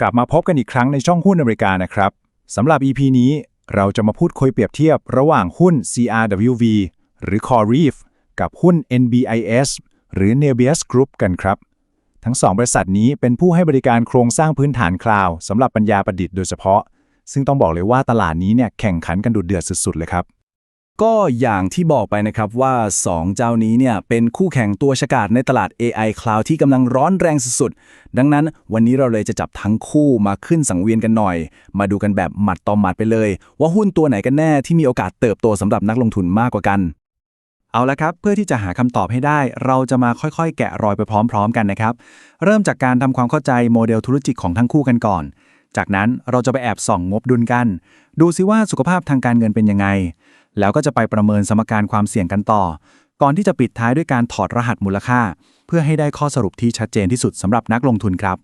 กลับมาพบกันอีกครั้งในช่องหุ้นอเมริกานะครับสำหรับ EP นี้เราจะมาพูดคุยเปรียบเทียบระหว่างหุ้น CRWV หรือ Core Reef กับหุ้น NBIS หรือ Nebius Group กันครับ ทั้งสองบริษัทนี้เป็นผู้ให้บริการโครงสร้างพื้นฐานคลาวด์สำหรับปัญญาประดิษฐ์โดยเฉพาะ ซึ่งต้องบอกเลยว่าตลาดนี้เนี่ยแข่งขันกันดุเดือดสุดๆเลยครับ ก็อย่างที่บอกไปนะครับว่า 2 เจ้านี้เนี่ยเป็นคู่แข่งตัวฉกาจในตลาด AI Cloud ที่กำลังร้อนแรงสุดๆ ดังนั้นวันนี้เราเลยจะจับทั้งคู่มาขึ้นสังเวียนกันหน่อย มาดูกันแบบหมัดต่อหมัดไปเลย ว่าหุ้นตัวไหนกันแน่ที่มีโอกาสเติบโตสำหรับนักลงทุนมากกว่ากัน เอาละครับ เพื่อที่จะหาคำตอบให้ได้ เราจะมาค่อยๆ แกะรอยไปพร้อม ๆ กันนะครับ เริ่มจากการทำความเข้าใจโมเดลธุรกิจของทั้งคู่กันก่อน จากนั้นเราจะไปแอบส่องงบดุลกัน ดูซิว่าสุขภาพทางการเงินเป็นยังไง แล้วก็จะไปประเมินสมการความเสี่ยงกันต่อ ก่อนที่จะปิดท้ายด้วยการถอดรหัสมูลค่า เพื่อให้ได้ข้อสรุปที่ชัดเจนที่สุดสำหรับนักลงทุนครับ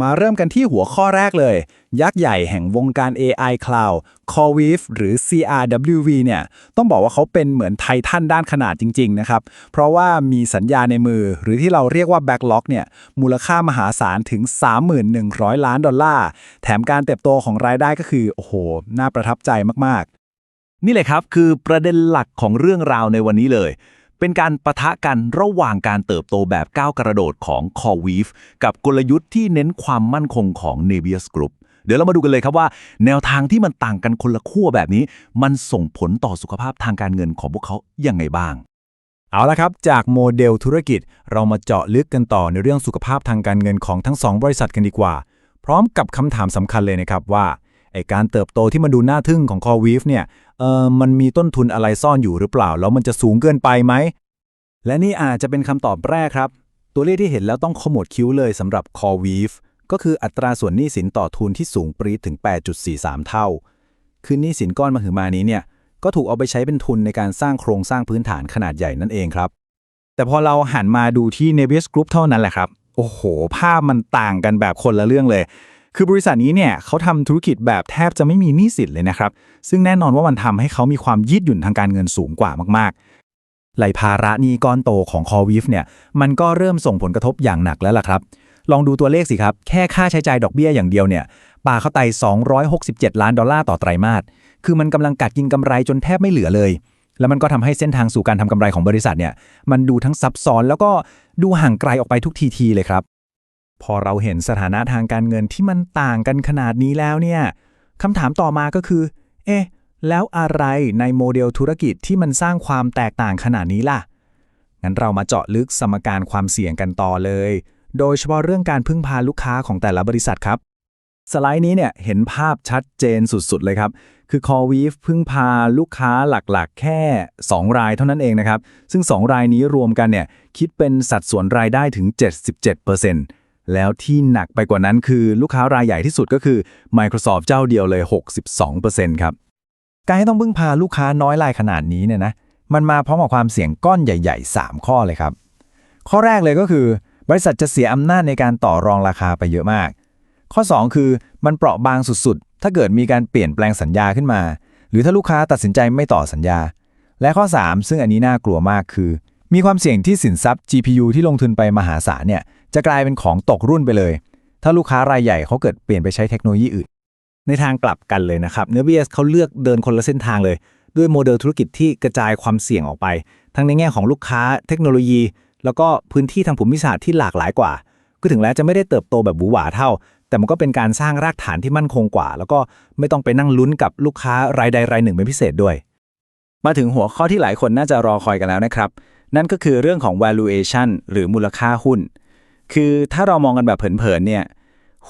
มาเริ่มกันที่หัวข้อแรกเลย ยักษ์ใหญ่แห่งวงการ AI Cloud c o r w e a v e หรือ CRWV เนี่ยต้องบอกว่าเขาเป็นเหมือนไททันด้านขนาดจริง ๆ นะครับ เพราะว่ามีสัญญาในมือหรือที่เราเรียกว่า Backlog เนี่ยมูลค่ามหาศาลถึง 3,100 ล้านดอลลาร์ แถมการเติบโตของรายได้ก็คือ โอ้โห น่าประทับใจมาก นี่เลยครับคือประเด็นหลักของเรื่องราวในวันนี้เลย เป็นการประทะกันระหว่างการเติบโตแบบก้าวกระโดดของ Core Weave กับกลยุทธ์ที่เน้นความมั่นคงของ Nebius Group เดี๋ยวเรามาดูกันเลยครับว่า แนวทางที่มันต่างกันคนละขั้วแบบนี้ มันส่งผลต่อสุขภาพทางการเงินของพวกเขาอยังไงบ้าง เอาละครับ จากโมเดลธุรกิจเรามาเจาะลึกกันต่อในเรื่องสุขภาพทางการเงินของทั้งสองบริษัทกันดีกว่า พร้อมกับคำถามสำคัญเลยนะครับว่า ไอการเติบโตที่มันดูน่าทึ่งของ Core Weave เนี่ยเออมันมีต้นทุนอะไรซ่อนอยู่หรือเปล่า แล้วมันจะสูงเกินไปไหม และนี่อาจจะเป็นคำตอบแรกครับ ตัวเลขที่เห็นแล้วต้องขมวดคิ้วเลยสำหรับ Core Weave ก็คืออัตราส่วนหนี้สินต่อทุนที่สูงปรีดถึง 8.43 เท่า คือหนี้สินก้อนมหึมานี้เนี่ยก็ถูกเอาไปใช้เป็นทุนในการสร้างโครงสร้างพื้นฐานขนาดใหญ่นั่นเองครับ แต่พอเราหันมาดูที่ Nebius Group เท่านั้นแหละครับ โอ้โห ภาพมันต่างกันแบบคนละเรื่องเลย คือบริษัทนี้เนี่ยเขาทำธุรกิจแบบแทบจะไม่มีหนี้สินเลยนะครับ ซึ่งแน่นอนว่ามันทำให้เขามีความยืดหยุ่นทางการเงินสูงกว่ามากๆไหลภาระหนี้ก้อนโตของ Core Weave เนี่ยมันก็เริ่มส่งผลกระทบอย่างหนักแล้วล่ะครับ ลองดูตัวเลขสิครับ แค่ค่าใช้จ่ายดอกเบี้ยอย่างเดียวเนี่ยปาเข้าไต 267 ล้านดอลลาร์ต่อไตรมาสคือมันกำลังกัดกินกำไรจนแทบไม่เหลือเลย แล้วมันก็ทำให้เส้นทางสู่การทำกำไรของบริษัทเนี่ยมันดูทั้งซับซ้อนแล้วก็ดูห่างไกลออกไปทุกทีทีเลยครับ พอเราเห็นสถานะทางการเงินที่มันต่างกันขนาดนี้แล้วเนี่ยคำถามต่อมาก็คือ เอ๊ะ แล้วอะไรในโมเดลธุรกิจที่มันสร้างความแตกต่างขนาดนี้ล่ะ งั้นเรามาเจาะลึกสมการความเสี่ยงกันต่อเลย โดยเฉพาะเรื่องการพึ่งพาลูกค้าของแต่ละบริษัทครับ สไลด์นี้เนี่ยเห็นภาพชัดเจนสุดๆเลยครับ คือ Core Weave พึ่งพาลูกค้าหลักๆ แค่ 2 รายเท่านั้นเองนะครับ ซึ่ง 2 รายนี้รวมกันเนี่ยคิดเป็นสัดส่วนรายได้ถึง 77% แล้วที่หนักไปกว่านั้นคือลูกค้ารายใหญ่ที่สุดก็คือ Microsoft เจ้าเดียวเลย 62%ครับ การที่ต้องพึ่งพาลูกค้าน้อยรายขนาดนี้เนี่ยนะ มันมาพร้อมกับความเสี่ยงก้อนใหญ่ ๆ 3 ข้อเลยครับ ข้อแรกเลยก็คือบริษัทจะเสียอำนาจในการต่อรองราคาไปเยอะมาก ข้อ 2 คือมันเปราะบางสุดๆ ถ้าเกิดมีการเปลี่ยนแปลงสัญญาขึ้นมา หรือถ้าลูกค้าตัดสินใจไม่ต่อสัญญา และข้อ 3 ซึ่งอันนี้น่ากลัวมากคือ มีความเสี่ยงที่สินทรัพย์ GPU ที่ลงทุนไปมหาศาลเนี่ย จะกลายเป็นของตกรุ่นไปเลย ถ้าลูกค้ารายใหญ่เขาเกิดเปลี่ยนไปใช้เทคโนโลยีอื่น ในทางกลับกันเลยนะครับเนเบียสเขาเลือกเดินคนละเส้นทางเลย ด้วยโมเดลธุรกิจที่กระจายความเสี่ยงออกไป ทั้งในแง่ของลูกค้าเทคโนโลยี แล้วก็พื้นที่ทางภูมิศาสตร์ที่หลากหลายกว่าก็ถึงแม้วจะไม่ได้เติบโตแบบหวือหวาเท่า แต่มันก็เป็นการสร้างรากฐานที่มั่นคงกว่า แล้วก็ไม่ต้องไปนั่งลุ้นกับลูกค้ารายใดรายหนึ่งเป็นพิเศษด้วย มาถึงหัวข้อที่หลายคนน่าจะรอคอยกันแล้วนะครับ นั่นก็คือเรื่องของ valuation หรือมูลค่าหุ้น คือถ้าเรามองกันแบบเผินๆเนี่ย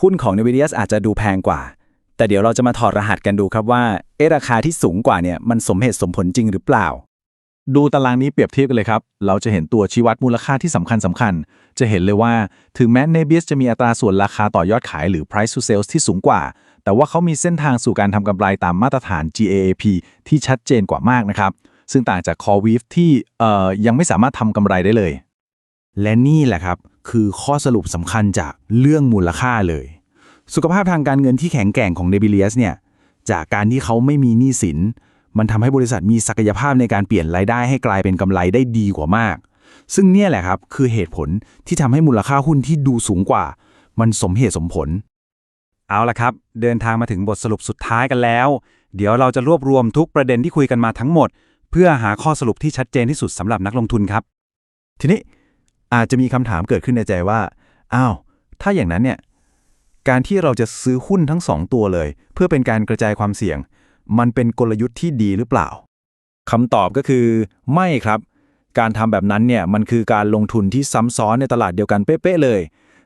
หุ้นของ Nvidia อาจจะดูแพงกว่า แต่เดี๋ยวเราจะมาถอดรหัสกันดูครับว่าเอราคาที่สูงกว่าเนี่ยมันสมเหตุสมผลจริงหรือเปล่า ดูตารางนี้เปรียบเทียบกันเลยครับ เราจะเห็นตัวชี้วัดมูลค่าที่สำคัญสำคัญ จะเห็นเลยว่าถึงแม้ Nebius จะมีอัตราส่วนราคาต่อยอดขายหรือ price to sales ที่สูงกว่า แต่ว่าเขามีเส้นทางสู่การทำกำไรตามมาตรฐาน GAAP ที่ชัดเจนกว่ามากนะครับซึ่งต่างจาก Core Weave ที่เอ่อยังไม่สามารถทำกำไรได้เลย และนี่แหละครับ คือข้อสรุปสำคัญจากเรื่องมูลค่าเลย สุขภาพทางการเงินที่แข็งแกร่งของ n e b i l i u s เนี่ยจากการที่เขาไม่มีหนี้สิน มันทำให้บริษัทมีศักยภาพในการเปลี่ยนรายได้ให้กลายเป็นกำไรได้ดีกว่ามาก ซึ่งเนี่ยแหละครับคือเหตุผลที่ทำให้มูลค่าหุ้นที่ดูสูงกว่า มันสมเหตุสมผล เอาละครับ เดินทางมาถึงบทสรุปสุดท้ายกันแล้ว เดี๋ยวเราจะรวบรวมทุกประเด็นที่คุยกันมาทั้งหมด เพื่อหาข้อสรุปที่ชัดเจนที่สุดสำหรับนักลงทุนครับ ทีนี้ อาจจะมีคำถามเกิดขึ้นในใจว่า อ้าว ถ้าอย่างนั้นเนี่ย การที่เราจะซื้อหุ้นทั้งสองตัวเลย เพื่อเป็นการกระจายความเสี่ยง มันเป็นกลยุทธ์ที่ดีหรือเปล่าคำตอบก็คือไม่ครับ การทำแบบนั้นเนี่ยมันคือการลงทุนที่ซ้ำซ้อนในตลาดเดียวกันเป๊ะๆเลย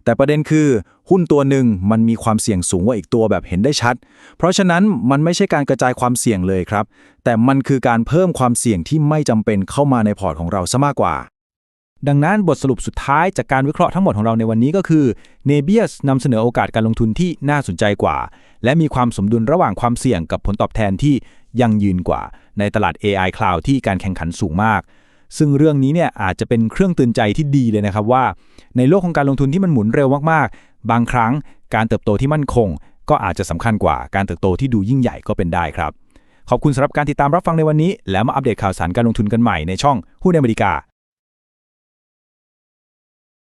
แต่ประเด็นคือหุ้นตัวหนึ่งมันมีความเสี่ยงสูงกว่าอีกตัวแบบเห็นได้ชัด เพราะฉะนั้นมันไม่ใช่การกระจายความเสี่ยงเลยครับ แต่มันคือการเพิ่มความเสี่ยงที่ไม่จำเป็นเข้ามาในพอร์ตของเราซะมากกว่า ดังนั้นบทสรุปสุดท้ายจากการวิเคราะห์ทั้งหมดของเราในวันนี้ก็คือ n e b i u s นำเสนอโอกาสการลงทุนที่น่าสนใจกว่า และมีความสมดุลระหว่างความเสี่ยงกับผลตอบแทนที่ยั่งยืนกว่า ในตลาด AI Cloud ที่การแข่งขันสูงมาก ซึ่งเรื่องนี้เนี่ยอาจจะเป็นเครื่องตือนใจที่ดีเลยนะครับว่า ในโลกของการลงทุนที่มันหมุนเร็วมากๆ บางครั้งการเติบโตที่มั่นคง ก็อาจจะสำคัญกว่าการเติบโตที่ดูยิ่งใหญ่ก็เป็นได้ครับขอบคุณสำหรับการติดตามรับฟังในวันนี้ แล้วมาอัปเดตข่าวสารการลงทุนกันใหม่ในช่องหุ้นอเมริกา